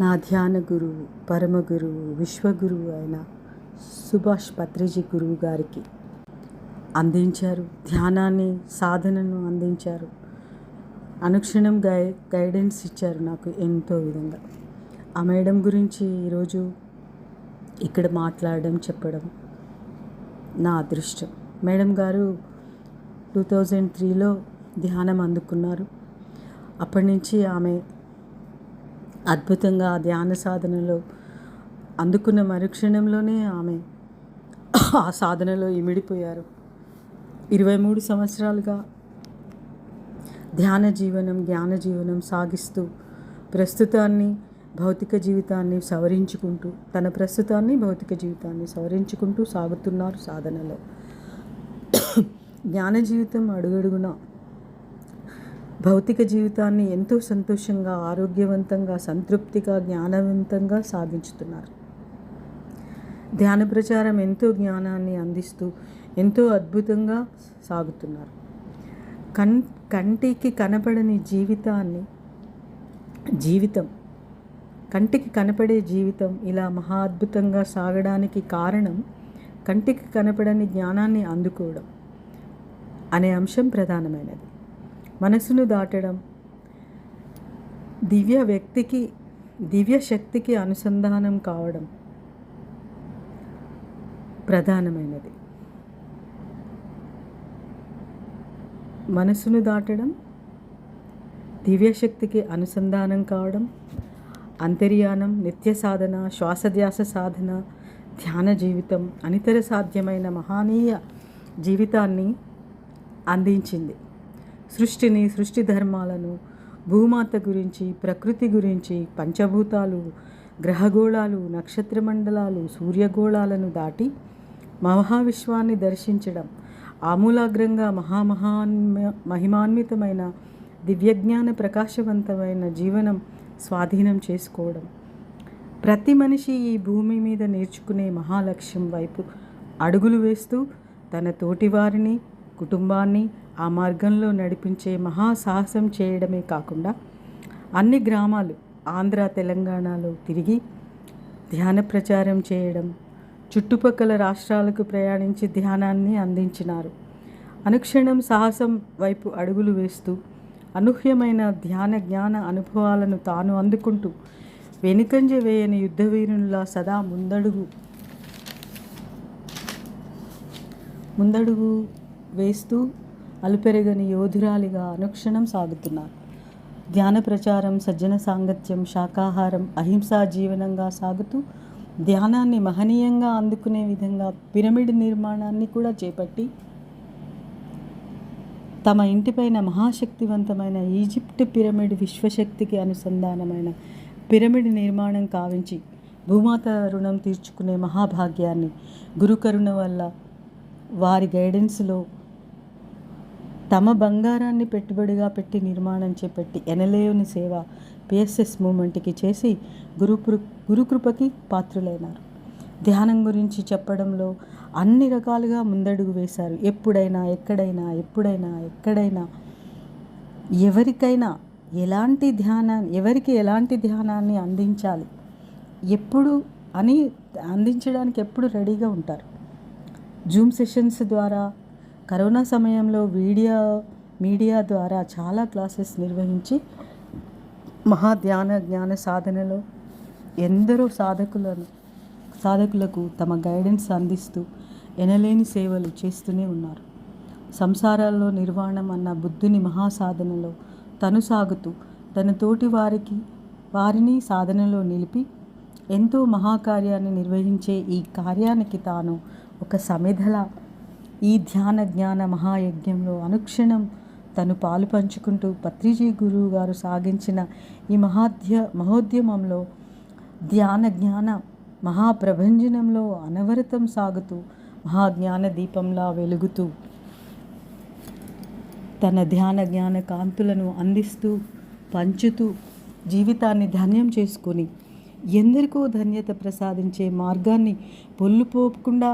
నా ధ్యాన గురువు పరమ గురువు విశ్వగురువు అయిన సుభాష్ పత్రిజీ గురువు గారికి అందించారు. ధ్యానాన్ని సాధనను అందించారు. అనుక్షణం గై గైడెన్స్ ఇచ్చారు నాకు ఎంతో విధంగా. ఆ మేడం గురించి ఈరోజు ఇక్కడ మాట్లాడడం చెప్పడం నా అదృష్టం. మేడం గారు టూ థౌజండ్ త్రీలో ధ్యానం అందుకున్నారు. అప్పటి నుంచి ఆమె అద్భుతంగా ఆ ధ్యాన సాధనలో అందుకున్న మరుక్షణంలోనే ఆమె ఆ సాధనలో ఇమిడిపోయారు. ఇరవై మూడు సంవత్సరాలుగా ధ్యాన జీవనం జ్ఞాన జీవనం సాగిస్తూ ప్రస్తుతాన్ని భౌతిక జీవితాన్ని సవరించుకుంటూ తన ప్రస్తుతాన్ని భౌతిక జీవితాన్ని సవరించుకుంటూ సాగుతున్నారు సాధనలో. జ్ఞాన జీవితం అడుగడుగునా భౌతిక జీవితాన్ని ఎంతో సంతోషంగా ఆరోగ్యవంతంగా సంతృప్తిగా జ్ఞానవంతంగా సాగించుతున్నారు ధ్యాన ప్రచారం ఎంతో జ్ఞానాన్ని అందిస్తూ ఎంతో అద్భుతంగా సాగుతున్నారు. కన్ కంటికి కనపడని జీవితాన్ని జీవితం కంటికి కనపడే జీవితం ఇలా మహా అద్భుతంగా సాగడానికి కారణం కంటికి కనపడని జ్ఞానాన్ని అందుకోవడం అనే అంశం ప్రధానమైనది. మనసును దాటడం. దివ్య వ్యక్తికి దివ్య శక్తికి అనుసంధానం కావడం ప్రధానమైనది. మనసును దాటడం దివ్యశక్తికి అనుసంధానం కావడం అంతర్యానం నిత్య సాధన శ్వాసధ్యాస సాధన ధ్యాన జీవితం అనితర సాధ్యమైన మహానీయ జీవితాన్ని అందించింది. సృష్టిని సృష్టి ధర్మాలను భూమాత గురించి ప్రకృతి గురించి పంచభూతాలు గ్రహగోళాలు నక్షత్రమండలాలు సూర్యగోళాలను దాటి మహావిశ్వాన్ని దర్శించడం ఆమూలాగ్రంగా మహామహాన్మ మహిమాన్వితమైన దివ్యజ్ఞాన ప్రకాశవంతమైన జీవనం స్వాధీనం చేసుకోవడం. ప్రతి మనిషి ఈ భూమి మీద నేర్చుకునే మహాలక్ష్యం వైపు అడుగులు వేస్తూ తన తోటివారిని కుటుంబాన్ని ఆ మార్గంలో నడిపించే మహాసాహసం చేయడమే కాకుండా అన్ని గ్రామాలు ఆంధ్ర తెలంగాణలో తిరిగి ధ్యాన ప్రచారం చేయడం చుట్టుపక్కల రాష్ట్రాలకు ప్రయాణించి ధ్యానాన్ని అందించినారు. అనుక్షణం సాహసం వైపు అడుగులు వేస్తూ అనూహ్యమైన ధ్యాన జ్ఞాన అనుభవాలను తాను అందుకుంటూ వెనుకంజ వేయని యుద్ధవీరునిలా సదా ముందడుగు ముందడుగు వేస్తూ అలుపెరగని యోధురాలిగా అనుక్షణం సాగుతున్నారు. ధ్యాన ప్రచారం సజ్జన సాంగత్యం శాకాహారం అహింసా జీవనంగా సాగుతూ ధ్యానాన్ని మహనీయంగా అందుకునే విధంగా పిరమిడ్ నిర్మాణాన్ని కూడా చేపట్టి తమ ఇంటిపైన మహాశక్తివంతమైన ఈజిప్ట్ పిరమిడ్ విశ్వశక్తికి అనుసంధానమైన పిరమిడ్ నిర్మాణం కావించి భూమాత రుణం తీర్చుకునే మహాభాగ్యాన్ని గురుకరుణ వల్ల వారి గైడెన్స్లో తమ బంగారాన్ని పెట్టుబడిగా పెట్టి నిర్మాణం చేపట్టి ఎనలేని సేవ పిఎస్ఎస్ మూమెంట్కి చేసి గురు గురుకృపకి పాత్రులైనారు. ధ్యానం గురించి చెప్పడంలో అన్ని రకాలుగా ముందడుగు వేశారు. ఎప్పుడైనా ఎక్కడైనా ఎప్పుడైనా ఎక్కడైనా ఎవరికైనా ఎలాంటి ధ్యానాన్ని ఎవరికి ఎలాంటి ధ్యానాన్ని అందించాలి ఎప్పుడు అని అందించడానికి ఎప్పుడు రెడీగా ఉంటారు. జూమ్ సెషన్స్ ద్వారా కరోనా సమయంలో వీడియో మీడియా ద్వారా చాలా క్లాసెస్ నిర్వహించి మహాధ్యాన జ్ఞాన సాధనలో ఎందరో సాధకులను సాధకులకు తమ గైడెన్స్ అందిస్తూ ఎనలేని సేవలు చేస్తూనే ఉన్నారు. సంసారాల్లో నిర్వాణం అన్న బుద్ధుని మహాసాధనలో తను సాగుతూ తన తోటి వారికి వారిని సాధనలో నిలిపి ఎంతో మహాకార్యాన్ని నిర్వహించే ఈ కార్యానికి తాను ఒక సమిధలా ఈ ధ్యాన జ్ఞాన మహాయజ్ఞంలో అనుక్షణం తను పాలు పంచుకుంటూ పత్రిజీ గురువు గారు సాగించిన ఈ మహాధ్య మహోద్యమంలో ధ్యాన జ్ఞాన మహాప్రభంజనంలో అనవరతం సాగుతూ మహాజ్ఞాన దీపంలా వెలుగుతూ తన ధ్యాన జ్ఞాన కాంతులను అందిస్తూ పంచుతూ జీవితాన్ని ధన్యం చేసుకొని ఎందరికో ధన్యత ప్రసాదించే మార్గాన్ని పొల్లుపోకుండా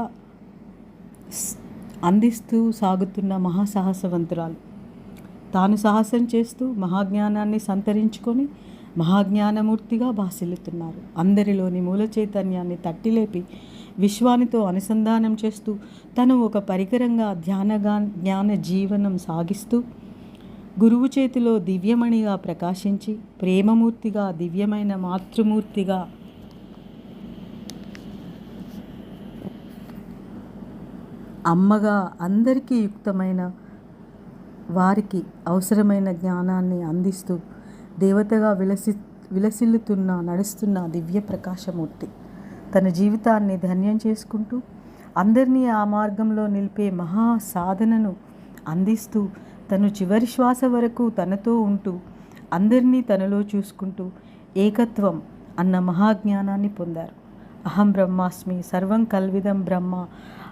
అందిస్తూ సాగుతున్న మహాసాహసవంతురాలు. తాను సాహసం చేస్తూ మహాజ్ఞానాన్ని సంతరించుకొని మహాజ్ఞానమూర్తిగా భాసిల్లుతున్నారు. అందరిలోని మూల చైతన్యాన్ని తట్టిలేపి విశ్వానితో అనుసంధానం చేస్తూ తను ఒక పరికరంగా ధ్యానగా జ్ఞాన జీవనం సాగిస్తూ గురువు చేతిలో దివ్యమణిగా ప్రకాశించి ప్రేమమూర్తిగా దివ్యమైన మాతృమూర్తిగా అమ్మగా అందరికీ యుక్తమైన వారికి అవసరమైన జ్ఞానాన్ని అందిస్తూ దేవతగా విలసి విలసిల్లుతున్న నడుస్తున్న దివ్య ప్రకాశమూర్తి తన జీవితాన్ని ధన్యం చేసుకుంటూ అందరినీ ఆ మార్గంలో నిలిపే మహా సాధనను అందిస్తూ తను చివరి శ్వాస వరకు తనతో ఉంటూ అందరినీ తనలో చూసుకుంటూ ఏకత్వం అన్న మహాజ్ఞానాన్ని పొందారు. అహం బ్రహ్మాస్మి సర్వం కల్విదం బ్రహ్మ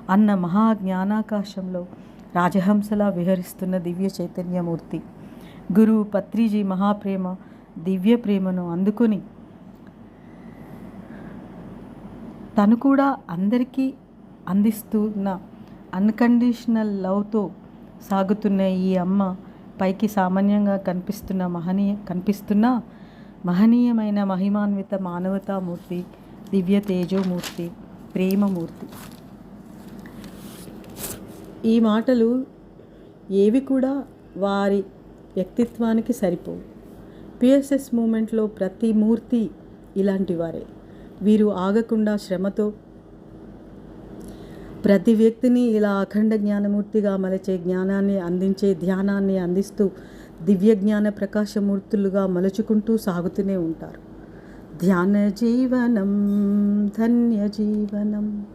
అన్న మహాజ్ఞానాకాశంలో రాజహంసలా విహరిస్తున్న దివ్య చైతన్యమూర్తి. గురువు పత్రిజీ మహాప్రేమ దివ్య ప్రేమను అందుకొని తను కూడా అందరికీ అందిస్తున్న అన్కండిషనల్ లవ్తో సాగుతున్న ఈ అమ్మ పైకి సామాన్యంగా కనిపిస్తున్న మహనీయ కనిపిస్తున్న మహనీయమైన మహిమాన్విత మానవతామూర్తి దివ్య తేజోమూర్తి ప్రేమమూర్తి. ఈ మాటలు ఏవి కూడా వారి వ్యక్తిత్వానికి సరిపోవు. పిఎస్ఎస్ మూమెంట్లో ప్రతి మూర్తి ఇలాంటి వారే. వీరు ఆగకుండా శ్రమతో ప్రతి వ్యక్తిని ఇలా అఖండ జ్ఞానమూర్తిగా మలచే జ్ఞానాన్ని అందించే ధ్యానాన్ని అందిస్తూ దివ్య జ్ఞాన ప్రకాశమూర్తులుగా మలుచుకుంటూ సాగుతూనే ఉంటారు. ధ్యాన జీవనం ధన్య జీవనం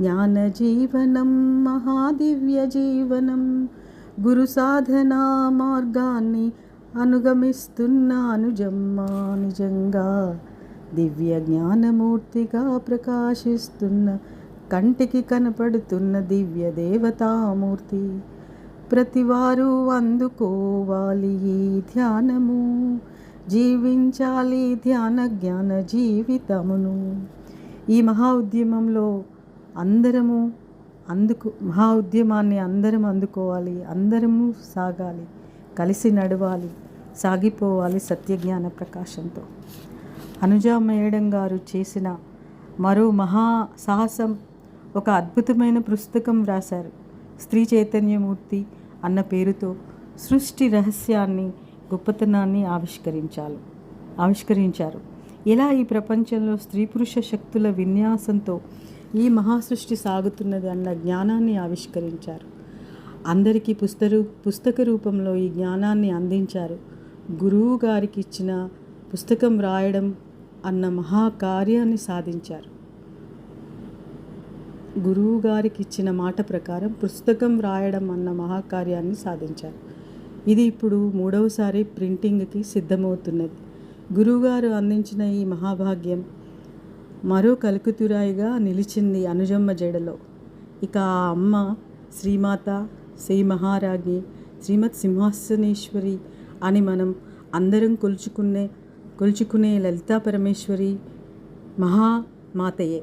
జ్ఞాన జీవనం మహాదివ్య జీవనం గురు సాధనా మార్గాన్ని అనుగమిస్తున్న అనుజమ్మ నిజంగా దివ్య జ్ఞానమూర్తిగా ప్రకాశిస్తున్న కంటికి కనపడుతున్న దివ్య దేవతామూర్తి. ప్రతివారు అందుకోవాలి ఈ ధ్యానము జీవించాలి ధ్యాన జ్ఞాన జీవితమును. ఈ మహా ఉద్యమంలో అందరము అందుకు మహా ఉద్యమాన్ని అందరం అందుకోవాలి అందరము సాగాలి కలిసి నడవాలి సాగిపోవాలి సత్యజ్ఞాన ప్రకాశంతో. అనుజా మేడం గారు చేసిన మరో మహా సాహసం ఒక అద్భుతమైన పుస్తకం వ్రాశారు స్త్రీ చైతన్యమూర్తి అన్న పేరుతో సృష్టి రహస్యాన్ని గొప్పతనాన్ని ఆవిష్కరించాలి ఆవిష్కరించారు. ఇలా ఈ ప్రపంచంలో స్త్రీ పురుష శక్తుల విన్యాసంతో ఈ మహాసృష్టి సాగుతున్నది అన్న జ్ఞానాన్ని ఆవిష్కరించారు. అందరికీ పుస్తరు పుస్తక రూపంలో ఈ జ్ఞానాన్ని అందించారు. గురువు గారికి ఇచ్చిన పుస్తకం రాయడం అన్న మహాకార్యాన్ని సాధించారు. గురువు గారికి ఇచ్చిన మాట ప్రకారం పుస్తకం రాయడం అన్న మహాకార్యాన్ని సాధించారు. ఇది ఇప్పుడు మూడవసారి ప్రింటింగ్కి సిద్ధమవుతున్నది. గురువుగారు అందించిన ఈ మహాభాగ్యం మరో కలుకుతురాయిగా నిలిచింది అనుజమ్మ జడలో. ఇక ఆ అమ్మ శ్రీమాత శ్రీ మహారాజ్ఞి శ్రీమత్ సింహాసనేశ్వరి అని మనం అందరం కొలుచుకునే కొలుచుకునే లలితా పరమేశ్వరి మహామాతయే.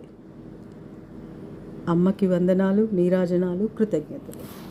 అమ్మకి వందనాలు నీరాజనాలు కృతజ్ఞతలు.